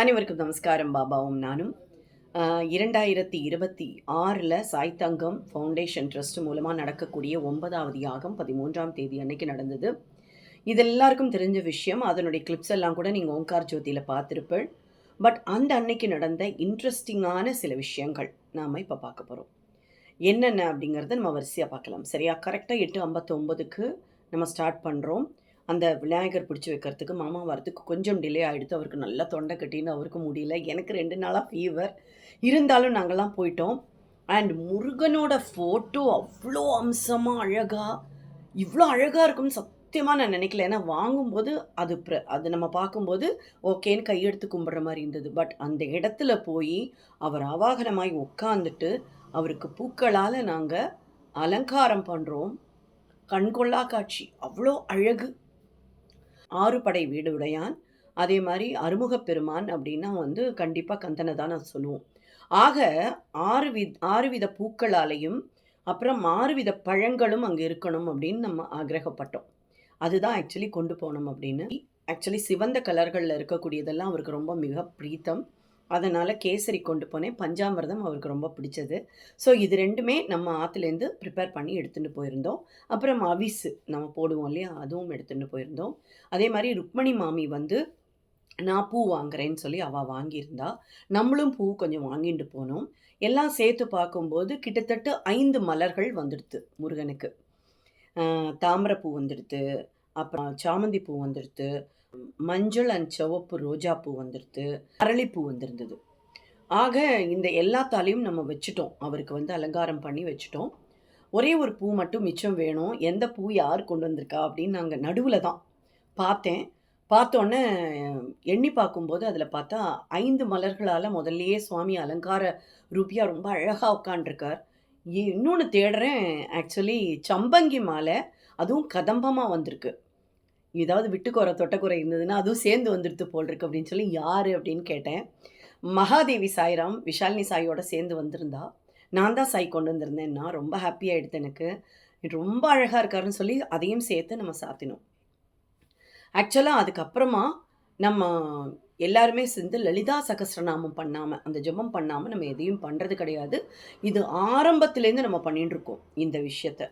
அனைவருக்கும் நமஸ்காரம் பாபாவும் நானும். இரண்டாயிரத்தி இருபத்தி ஆறில் சாய்தங்கம் ஃபவுண்டேஷன் ட்ரஸ்ட் மூலமாக நடக்கக்கூடிய ஒன்பதாவது யாகம் பதிமூன்றாம் தேதி அன்னைக்கு நடந்தது. இது எல்லாருக்கும் தெரிஞ்ச விஷயம் அதனுடைய கிளிப்ஸ் எல்லாம் கூட நீங்கள் ஓங்கார் ஜோதியில் பார்த்துருப்பீள். பட் அந்த அன்னைக்கு நடந்த இன்ட்ரெஸ்டிங்கான சில விஷயங்கள் நாம் இப்போ பார்க்க போகிறோம் என்னென்ன அப்படிங்கிறத நம்ம வரிசையாக பார்க்கலாம். சரியா? கரெக்டாக எட்டு ஐம்பத்தொம்போதுக்கு நம்ம ஸ்டார்ட் பண்ணுறோம் அந்த விநாயகர் பிடிச்சி வைக்கிறதுக்கு மாமா வரத்துக்கு கொஞ்சம் டிலே ஆகிடுது அவருக்கு நல்லா தொண்டை கட்டின்னு அவருக்கு முடியல. எனக்கு ரெண்டு நாளாக ஃபீவர் இருந்தாலும் நாங்கள்லாம் போயிட்டோம். அண்ட் முருகனோட ஃபோட்டோ அவ்வளோ அம்சமாக அழகாக இவ்வளோ அழகாக இருக்கும்னு சத்தியமாக நான் நினைக்கல. ஏன்னா வாங்கும்போது அது ப்ர அது நம்ம பார்க்கும்போது ஓகேன்னு கையெடுத்து கும்பிட்ற மாதிரி இருந்தது. பட் அந்த இடத்துல போய் அவர் அவாகனமாய் உட்காந்துட்டு அவருக்கு பூக்களால் நாங்கள் அலங்காரம் பண்ணுறோம் கண்கொள்ளா காட்சி. அவ்வளோ அழகு. ஆறு படை வீடு உடையான். அதே மாதிரி அறுமுகப் பெருமான் அப்படின்னா வந்து கண்டிப்பாக கந்தனை தான் நான் சொல்லுவோம். ஆக ஆறு வி ஆறு வித பூக்களாலையும் அப்புறம் ஆறு வித பழங்களும் அங்கே இருக்கணும் அப்படின்னு நம்ம ஆக்கிரகப்பட்டோம் அதுதான் ஆக்சுவலி கொண்டு போனோம் அப்படின்னு. ஆக்சுவலி சிவந்த கலர்களில் இருக்கக்கூடியதெல்லாம் அவருக்கு ரொம்ப மிக பிரீத்தம். அதனால் கேசரி கொண்டு போனேன். பஞ்சாமிரதம் அவருக்கு ரொம்ப பிடிச்சது. ஸோ இது ரெண்டுமே நம்ம ஆற்றுலேருந்து ப்ரிப்பேர் பண்ணி எடுத்துகிட்டு போயிருந்தோம். அப்புறம் அவிசு நம்ம போடுவோம் இல்லையா? அதுவும் எடுத்துகிட்டு போயிருந்தோம். அதே மாதிரி ருக்மணி மாமி வந்து நான் பூ வாங்குறேன்னு சொல்லி அவள் வாங்கியிருந்தா நம்மளும் பூ கொஞ்சம் வாங்கிட்டு போனோம். எல்லாம் சேர்த்து பார்க்கும்போது கிட்டத்தட்ட ஐந்து மலர்கள் வந்துடுது முருகனுக்கு. தாமரை தாமரைப்பூ வந்துடுது அப்புறம் சாமந்தி பூ வந்துடுது மஞ்சள் அண்ட் சிவப்பு ரோஜா பூ வந்துடுது அரளிப்பூ வந்திருந்தது. ஆக இந்த எல்லாத்தாலையும் நம்ம வச்சுட்டோம். அவருக்கு வந்து அலங்காரம் பண்ணி வச்சுட்டோம். ஒரே ஒரு பூ மட்டும் மிச்சம் வேணும். எந்த பூ யார் கொண்டு வந்திருக்கா அப்படின்னு நாங்கள் நடுவில் தான் பார்த்தேன். பார்த்தோன்னே எண்ணி பார்க்கும்போது அதில் பார்த்தா ஐந்து மலர்களால் முதல்லையே சுவாமி அலங்கார ரூபியாக ரொம்ப அழகாக உட்காண்டிருக்கார் இன்னொன்று தேடுறேன். ஆக்சுவலி சம்பங்கி மாலை அதுவும் கதம்பமாக வந்திருக்கு. ஏதாவது விட்டுக்குறை தொட்டக்குறை இருந்ததுன்னா அதுவும் சேர்ந்து வந்துடுது போல் இருக்கு அப்படின்னு சொல்லி யார் அப்படின்னு கேட்டேன். மகாதேவி சாய்ராம் விஷாலினி சாயோட சேர்ந்து வந்திருந்தா. நான் தான் சாய் கொண்டு வந்திருந்தேன்னா ரொம்ப ஹாப்பியாக எடுத்து எனக்கு. ரொம்ப அழகாக இருக்காருன்னு சொல்லி அதையும் சேர்த்து நம்ம சாத்தினோம். ஆக்சுவலாக அதுக்கப்புறமா நம்ம எல்லாருமே சேர்ந்து லலிதா சகஸ்ரநாமம் பண்ணாமல் அந்த ஜெபம் பண்ணாமல் நம்ம எதையும் பண்ணுறது கிடையாது. இது ஆரம்பத்துலேருந்து நம்ம பண்ணிட்டு இருக்கோம் இந்த விஷயத்தை.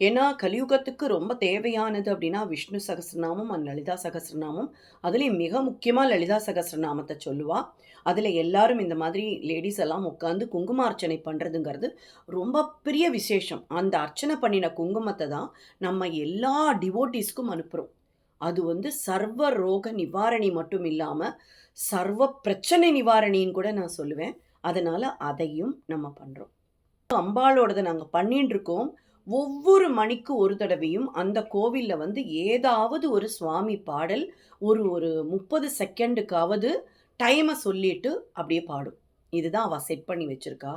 ஏன்னா கலியுகத்துக்கு ரொம்ப தேவையானது அப்படின்னா விஷ்ணு சகஸ்ரநாமம் அண்ட் லலிதா சகஸ்ரநாமம் அதுலேயும் மிக முக்கியமாக லலிதா சகசிரநாமத்தை சொல்லுவா. அதில் எல்லாரும் இந்த மாதிரி லேடிஸ் எல்லாம் உட்காந்து குங்கும அர்ச்சனை பண்ணுறதுங்கிறது ரொம்ப பெரிய விசேஷம். அந்த அர்ச்சனை பண்ணின குங்குமத்தை தான் நம்ம எல்லா டிவோட்டிஸ்க்கும் அனுப்புகிறோம் அது வந்து சர்வ ரோக நிவாரணி மட்டும் இல்லாமல் சர்வ பிரச்சனை நிவாரணின்னு கூட நான் சொல்லுவேன். அதனால் அதையும் நம்ம பண்ணுறோம் அம்பாளோடதை நாங்கள் பண்ணிட்டு இருக்கோம். ஒவ்வொரு மணிக்கு ஒரு தடவையும் அந்த கோவிலில் வந்து ஏதாவது ஒரு சுவாமி பாடல் ஒரு ஒரு முப்பது செகண்டுக்காவது டைமை சொல்லிட்டு அப்படியே பாடும். இதுதான் அவள் செட் பண்ணி வச்சுருக்கா.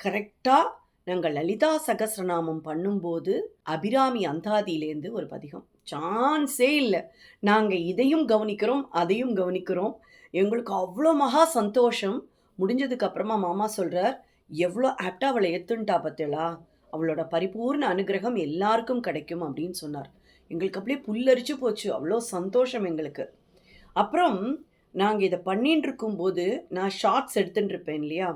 கரெக்டாக நாங்கள் லலிதா சகஸ்ரநாமம் பண்ணும்போது அபிராமி அந்தாதியிலேருந்து ஒரு பதிகம். சான்ஸே இல்லை. நாங்கள் இதையும் கவனிக்கிறோம் அதையும் கவனிக்கிறோம். எங்களுக்கு அவ்வளோ மகா சந்தோஷம். முடிஞ்சதுக்கு அப்புறமா மாமா சொல்கிறார் எவ்வளோ ஆப்டாக அவளை எத்துன்ட்டா பத்தேளா அவளோட பரிபூர்ண அனுகிரகம் எல்லாருக்கும் கிடைக்கும் அப்படின்னு சொன்னார். எங்களுக்கு அப்படியே புல்லரிச்சு போச்சு. அவ்வளோ சந்தோஷம் எங்களுக்கு. அப்புறம் நாங்கள் இதை பண்ணின்னு இருக்கும்போது நான் ஷார்ட்ஸ் எடுத்துட்டு இருப்பேன் இல்லையா?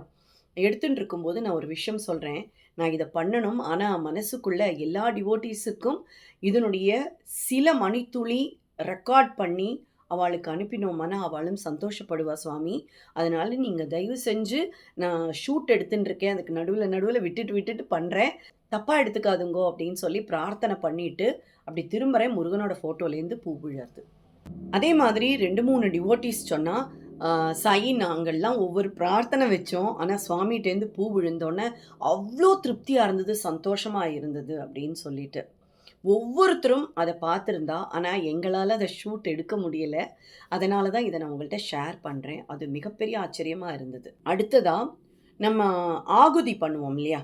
எடுத்துட்டு இருக்கும்போது நான் ஒரு விஷயம் சொல்கிறேன் நான் இதை பண்ணணும். ஆனால் மனசுக்குள்ள எல்லா டிவோட்டீஸுக்கும் இதனுடைய சில மணித்துளி ரெக்கார்ட் பண்ணி அவளுக்கு அனுப்பினோம்னா அவளும் சந்தோஷப்படுவா சுவாமி. அதனால நீங்கள் தயவு செஞ்சு நான் ஷூட் எடுத்துட்டுருக்கேன் அதுக்கு நடுவில் நடுவில் விட்டுட்டு விட்டுட்டு பண்ணுறேன் தப்பாக எடுத்துக்காதுங்கோ அப்படின்னு சொல்லி பிரார்த்தனை பண்ணிட்டு அப்படி திரும்புகிறேன் முருகனோட ஃபோட்டோலேருந்து பூ விழாது அதே மாதிரி ரெண்டு மூணு டிவோட்டிஸ் சொன்னால் சாயி நாங்கள்லாம் ஒவ்வொரு பிரார்த்தனை வச்சோம். ஆனால் சுவாமிகிட்டேருந்து பூ விழுந்தோன்னே அவ்வளோ திருப்தியாக இருந்தது சந்தோஷமாக இருந்தது அப்படின்னு சொல்லிட்டு. ஒவ்வொருத்தரும் அதை பார்த்துருந்தா ஆனால் எங்களால் அதை ஷூட் எடுக்க முடியலை. அதனால தான் இதை நான் உங்கள்கிட்ட ஷேர் பண்ணுறேன் அது மிகப்பெரிய ஆச்சரியமாக இருந்தது. அடுத்ததாக நம்ம ஆகுதி பண்ணுவோம் இல்லையா?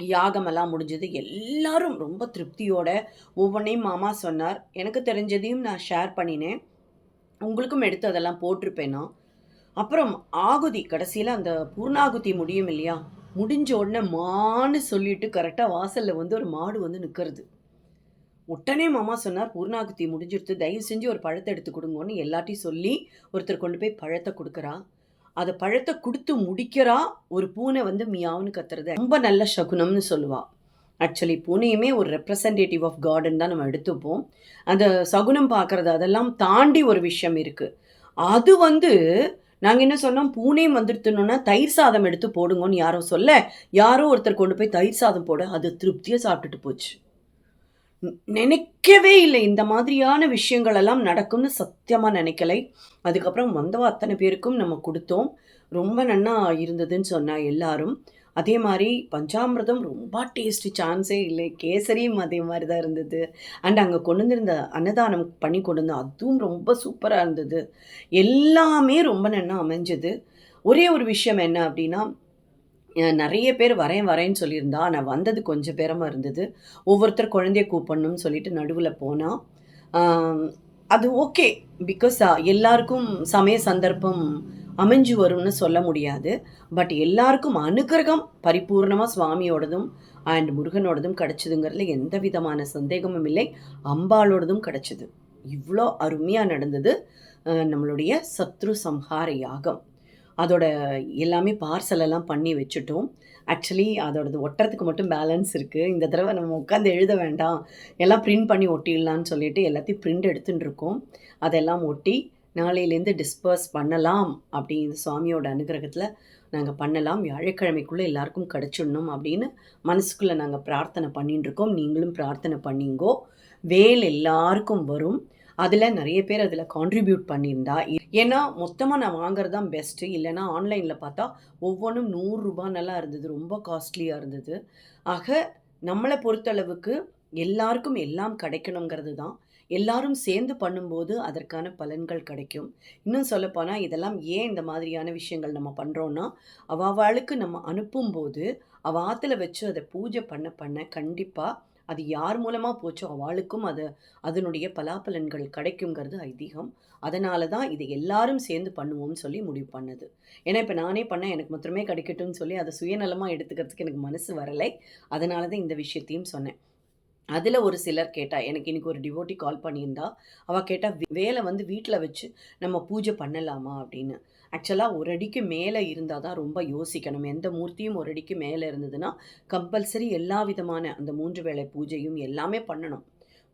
யாகமெல்லாம் முடிஞ்சது. எல்லாரும் ரொம்ப திருப்தியோட ஒவ்வொன்றையும் மாமா சொன்னார். எனக்கு தெரிஞ்சதையும் நான் ஷேர் பண்ணினேன். உங்களுக்கும் எடுத்து அதெல்லாம் போட்டிருப்பேன்? நான் அப்புறம் ஆகுதி கடைசியில் அந்த பூர்ணாகுதி முடியும் இல்லையா? முடிஞ்ச உடனே மான்னு சொல்லிட்டு கரெக்டாக வாசலில் வந்து ஒரு மாடு வந்து நிற்கிறது உடனே மாமா சொன்னார் பூர்ணாகுத்தி முடிஞ்சிருத்து தயவு செஞ்சு ஒரு பழத்தை எடுத்து கொடுங்கன்னு எல்லாத்தையும் சொல்லி ஒருத்தர் கொண்டு போய் பழத்தை கொடுக்குறா. அதை பழத்தை கொடுத்து முடிக்கிறா ஒரு பூனை வந்து மியாவுன்னு கத்துறது ரொம்ப நல்ல சகுனம்னு சொல்லுவாள் ஆக்சுவலி பூனையுமே ஒரு ரெப்ரசன்டேட்டிவ் ஆஃப் கார்டன் தான் நம்ம எடுத்துப்போம். அந்த சகுனம் பார்க்குறது அதெல்லாம் தாண்டி ஒரு விஷயம் இருக்குது அது வந்து நாங்கள் என்ன சொன்னோம் பூனையும் வந்துடுத்துனோன்னா தயிர் சாதம் எடுத்து போடுங்கன்னு யாரும் சொல்ல யாரோ ஒருத்தர் கொண்டு போய் தயிர் சாதம் போட அது திருப்தியாக சாப்பிட்டுட்டு போச்சு. நினைக்கவே இல்லை. இந்த மாதிரியான விஷயங்கள் எல்லாம் நடக்கும்னு சத்தியமாக நினைக்கலை. அதுக்கப்புறம் வந்தவ அத்தனை பேருக்கும் நம்ம கொடுத்தோம். ரொம்ப நன்னா இருந்ததுன்னு சொன்னால் எல்லாரும். அதே மாதிரி பஞ்சாமிர்தம் ரொம்ப டேஸ்ட் சான்ஸே இல்லை. கேசரியும் அதே மாதிரி தான் இருந்தது. அண்ட் அங்கே கொண்டு வந்திருந்த அன்னதானம் பண்ணி கொண்டு வந்த அதுவும் ரொம்ப சூப்பராக இருந்தது. எல்லாமே ரொம்ப நன்னா அமைஞ்சது. ஒரே ஒரு விஷயம் என்ன அப்படின்னா நிறைய பேர் வரேன் வரேன்னு சொல்லியிருந்தா. ஆனால் வந்தது கொஞ்சம் பேரமாக இருந்தது. ஒவ்வொருத்தர் குழந்தைய கூப்பிடணும்னு சொல்லிட்டு நடுவில் போனால் அது ஓகே. பிகாஸ் எல்லாருக்கும் சமய சந்தர்ப்பம் அமைஞ்சு வரும்னு சொல்ல முடியாது. பட் எல்லாருக்கும் அனுகிரகம் பரிபூர்ணமாக சுவாமியோடதும் அண்ட் முருகனோடதும் கிடச்சிதுங்கிறதுல எந்த விதமான சந்தேகமும் இல்லை. அம்பாளோடதும் கிடச்சிது. இவ்வளோ அருமையாக நடந்தது நம்மளுடைய சத்ரு சம்ஹார யாகம். அதோட எல்லாமே பார்சல் எல்லாம் பண்ணி வச்சுட்டோம். ஆக்சுவலி அதோடது ஒட்டுறதுக்கு மட்டும் பேலன்ஸ் இருக்குது இந்த தடவை நம்ம உட்காந்து எழுத வேண்டாம். எல்லாம் பிரிண்ட் பண்ணி ஒட்டிடலான்னு சொல்லிட்டு எல்லாத்தையும் பிரிண்ட் எடுத்துகிட்டு இருக்கோம். அதெல்லாம் ஒட்டி நாளையிலேருந்து டிஸ்பர்ஸ் பண்ணலாம் அப்படின்னு சுவாமியோட அனுகிரகத்தில் நாங்கள் பண்ணலாம். வியாழக்கிழமைக்குள்ளே எல்லாருக்கும் கிடச்சிடணும் அப்படின்னு மனசுக்குள்ளே நாங்கள் பிரார்த்தனை பண்ணிட்டு இருக்கோம். நீங்களும் பிரார்த்தனை பண்ணிங்கோ. வேல் எல்லாருக்கும் வரும். அதில் நிறைய பேர் அதில் கான்ட்ரிபியூட் பண்ணியிருந்தா. ஏன்னா மொத்தமாக நான் வாங்குறது தான் பெஸ்ட்டு இல்லைன்னா ஆன்லைனில் பார்த்தா ஒவ்வொன்றும் நூறுரூபா நல்லா இருந்தது. ரொம்ப காஸ்ட்லியாக இருந்தது. ஆக நம்மளை பொறுத்தளவுக்கு எல்லாருக்கும் எல்லாம் கிடைக்கணுங்கிறது தான். எல்லாரும் சேர்ந்து பண்ணும்போது அதற்கான பலன்கள் கிடைக்கும். இன்னும் சொல்லப்போனால் இதெல்லாம் ஏன் இந்த மாதிரியான விஷயங்கள் நம்ம பண்ணுறோன்னா அவாவாளுக்கு நம்ம அனுப்பும்போது அவ ஆற்றுல வச்சு அதை பூஜை பண்ண பண்ண கண்டிப்பாக அது யார் மூலமாக போச்சோ அவளுக்கும் அது அதனுடைய பலாபலன்கள் கிடைக்குங்கிறது ஐதீகம். அதனால தான் இதை எல்லாரும் சேர்ந்து பண்ணுவோம்னு சொல்லி முடிவு பண்ணது. ஏன்னா இப்போ நானே பண்ணேன் எனக்கு மாத்திரமே கிடைக்கட்டும்னு சொல்லி அதை சுயநலமாக எடுத்துக்கிறதுக்கு எனக்கு மனசு வரலை. அதனால தான் இந்த விஷயத்தையும் சொன்னேன். அதில் ஒரு சிலர் கேட்டால் எனக்கு இன்றைக்கி ஒரு டிவோட்டி கால் பண்ணியிருந்தா. அவள் கேட்டால் வேலை வந்து வீட்டில் வச்சு நம்ம பூஜை பண்ணலாமா? அப்படின்னு. ஆக்சுவலாக ஒரு அடிக்கு மேலே இருந்தால் தான் ரொம்ப யோசிக்கணும். எந்த மூர்த்தியும் ஒரு அடிக்கு மேலே இருந்ததுன்னா கம்பல்சரி எல்லா விதமான அந்த மூன்று வேளை பூஜையும் எல்லாமே பண்ணணும்.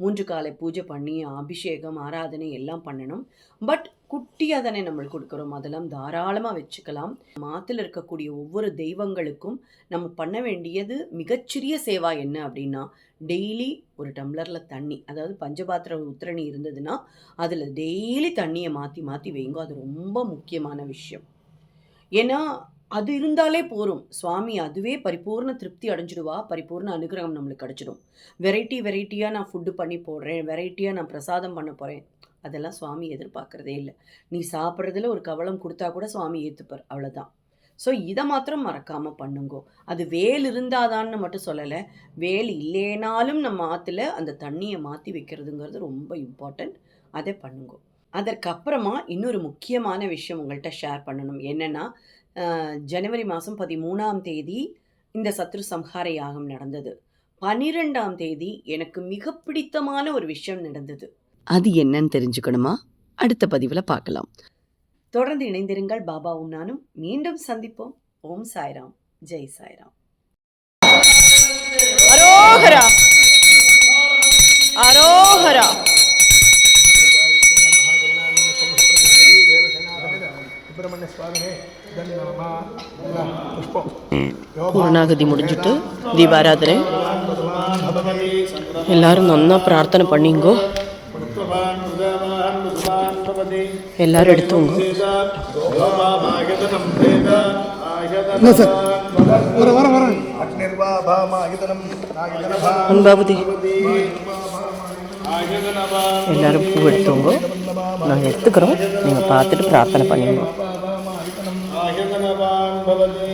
மூன்று காலை பூஜை பண்ணி அபிஷேகம் ஆராதனை எல்லாம் பண்ணணும். பட் குட்டியாக தானே நம்மளுக்கு கொடுக்குறோம். அதெல்லாம் தாராளமாக வச்சுக்கலாம். மாத்தில் இருக்கக்கூடிய ஒவ்வொரு தெய்வங்களுக்கும் நம்ம பண்ண வேண்டியது மிகச்சிறிய சேவா என்ன அப்படின்னா டெய்லி ஒரு டம்ளரில் தண்ணி. அதாவது பஞ்சபாத்திர உத்திரணி இருந்ததுன்னா அதில் டெய்லி தண்ணியை மாற்றி மாற்றி வைங்கோ. அது ரொம்ப முக்கியமான விஷயம். ஏன்னா அது இருந்தாலே போகும் சுவாமி அதுவே பரிபூர்ண திருப்தி அடைஞ்சிடுவா. பரிபூர்ண அனுகிரகம் நம்மளுக்கு கிடச்சிடும். வெரைட்டி வெரைட்டியாக நான் ஃபுட்டு பண்ணி போடுறேன். வெரைட்டியாக நான் பிரசாதம் பண்ண போகிறேன் அதெல்லாம் சுவாமி எதிர்பார்க்குறதே இல்லை. நீ சாப்பிட்றதுல ஒரு கவலம் கொடுத்தா கூட சுவாமி ஏற்றுப்பார் அவ்வளோதான் ஸோ இதை மாத்திரம் மறக்காமல் பண்ணுங்கோ. அது வேல் இருந்தாதான்னு மட்டும் சொல்லலை. வேல் இல்லைனாலும் நம்ம ஆற்றுல அந்த தண்ணியை மாற்றி வைக்கிறதுங்கிறது ரொம்ப இம்பார்ட்டண்ட் அதை பண்ணுங்கோ. அதற்கப்புறமா இன்னொரு முக்கியமான விஷயம் உங்கள்கிட்ட ஷேர் பண்ணணும். என்னென்னா ஜனவரி மாதம் பதிமூணாம் தேதி இந்த சத்ரு சம்ஹார யாகம் நடந்தது. பன்னிரெண்டாம் தேதி எனக்கு மிக பிடித்தமான ஒரு விஷயம் நடந்தது. அது என்னன்னு தெரிஞ்சுக்கணுமா? அடுத்த பதிவில் பார்க்கலாம். தொடர்ந்து இணைந்திருங்கள். பாபாவும் நானும் மீண்டும் சந்திப்போம். ஓம் சாய்ராம். ஜெய் சாய்ராம். அரோகரா அரோகரா சுப்பிரமணிய சுவாமியே தன்நாமா புஷ்பம் பூர்ணாகதி முடிஞ்சிட்டு தீபாராதனை எல்லாரும் நன்னா பிரார்த்தனை பண்ணிங்கோ எல்லாரும் எடுத்துவங்க என்ன சார் வர வர வர அக்னிர்வா பாமாகிதனம் நாகிதனபா அன்பாபதி எல்லாரும் பூ எடுத்துவங்க நாங்கள் எடுத்துக்கிறோம் நீங்கள் பார்த்துட்டு பிரார்த்தனை பண்ணிங்க आयतनवान् भवति।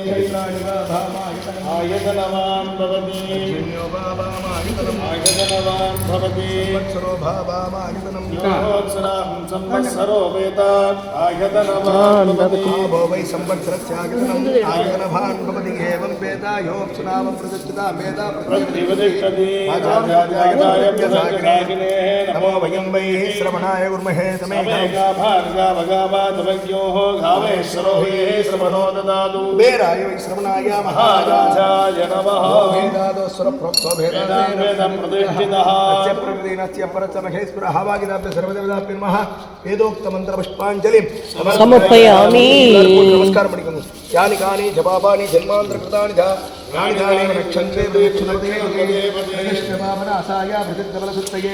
आयतनवान् भवति। आयतनवान् भवति। संवत्सरो वेदात् आयतनवान् भवति। भो वै संवत्सरस्यायतनम् आयतनवान् भवति एवं वेदा योऽप्सुनाम प्रदक्षिता वेदा प्रतिवतिष्ठति नमो वयं वैः श्रवणाय कुर्महे तमेका भार्गावगावादवज्ञोः गावेश्वरो हि श्रवणो ददा कुबेराय वै श्रवणाय महाराज महाराजाय नमः वेदादो स्वरप्रोक्तो वेदान् भेदान् वेदं प्रतिष्ठितः अस्य प्रकृतिनस्य परस्य महेश्वरः वागिदाभ्य सर्वदेवताभ्य नमः वेदोक्तमन्त्रपुष्पाञ्जलिं समर्पयामि. नमस्कारं पठिकम् यानि कानि जपापानि जन्मान्तरकृतानि च यानि कानि रक्षन्ते प्रयक्षणपदे भृजत्कमलसुत्तये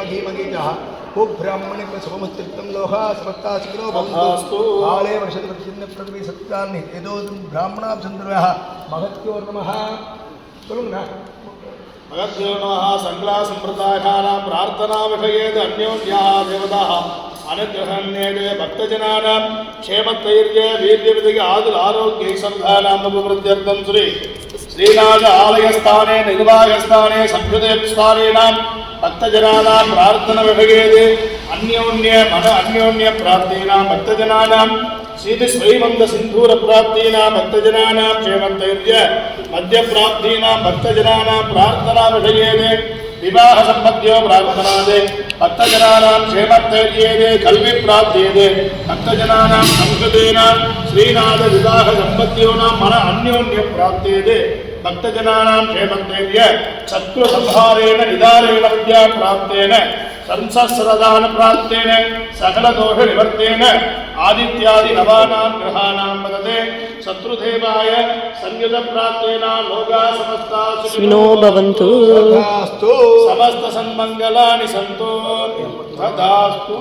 ధీమగీజ భూబ్రాహ్మణి శుభముత్తం లోహా సమత్తాశిఖిలో భవంతు. కాళే వర్షత ప్రచిన్న ప్రకృతి సత్యాన్ని ఏదో బ్రాహ్మణాభ్యంతర మహత్యో నమ. భగద్యో నమ. సంగ్లా సంప్రదాయానాం ప్రార్థనా విషయేద అన్యోన్యా దేవతా. అనుగ్రహణ్యేదే భక్తజనానాం క్షేమతైర్య వీర్యవిధికి ఆదుల ఆరోగ్య సంధానాం ఉపవృత్యర్థం శ్రీ శ్రీనాథ ఆలయస్థానే నిర్వాహస్థానే సంయుదేవ భక్తజనా ప్రార్థన విభగేది అన్యోన్య మన అన్యోన్య ప్రాప్తీనా భక్తజనానాం సీతి స్వైమంద సింధూర ప్రాప్తీనా భక్తజనానాం క్షేమంతైర్య మధ్య ప్రాప్తీనా భక్తజనానాం ప్రార్థనా విభగేది వివాహ సంపత్యో ప్రార్థనాదే భక్తజనానాం క్షేమంతైర్యేదే కల్వి ప్రాప్తేదే భక్తజనానాం సంస్కృతేనా శ్రీనాథ వివాహ సంపత్యోనాం మన అన్యోన్య ప్రాప్తేదే భక్తజనానాం క్షేమంతేర్య శత్రు సంహారేణ నిదారేణ విద్యా ప్రాప్తేన సంసస్రదాన ప్రాప్తేన సకల దోష నివర్తేన ఆదిత్యాది నవానాం గ్రహాణాం వదతే శత్రుదేవాయ సంయుత ప్రాప్తేన లోకా సమస్తా సుఖినో భవంతు సమస్త సన్మంగళాని సంతో తదాస్తు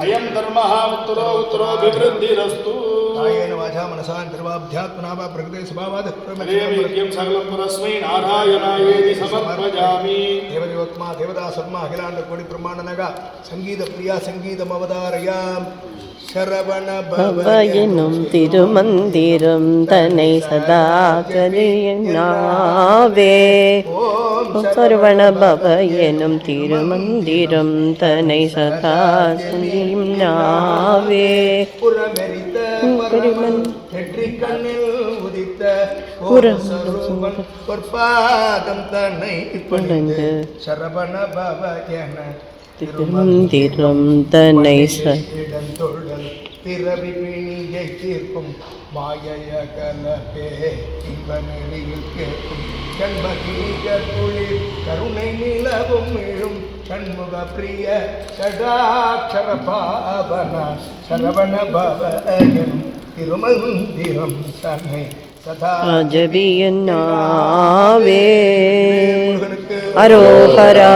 అయం ధర్మ ఉత్తరో ఉత్తరోభివృద్ధిరస్తు காயேன வாசா மனசா நிர்வாப்தியாத்மனாவா பிரகிருதே சுபாவாத் பிரமேயம் சகலம் புரஸ்மை நாராயணாயேதி சமர்ப்பஜாமி தேவயோத்மா தேவதா சர்மா அகிலாண்ட கோடி பிரம்மாண்டனகா சங்கீத பிரியா சங்கீதம் அவதாரயாம் சரவணபவனும் திருமந்திரம் தனை சதா கலியண்ணாவே சரவணபவ எனும் திருமந்திரம் தனை சதா கலியண்ணாவே பரமன் நெற்றி கண்ணில் உதித்த பொற்பாதம் தன்னை பணிந்து சரவண பவ என திருமந்திரம் தன்னை இடந்தொழல் பிறவி பிணியை தீர்க்கும் மாயைய கலப்பே இன்பநெறியில் கேட்கும் கண்மகீக குளிர் கருணை நிலவும் எழும் சண்முக பிரிய சடாட்சர பாவன சரவண பவன் திருமந்திரம் தன்னை சதா ராஜபியன்னாவே முருகனுக்கு அரோஹரா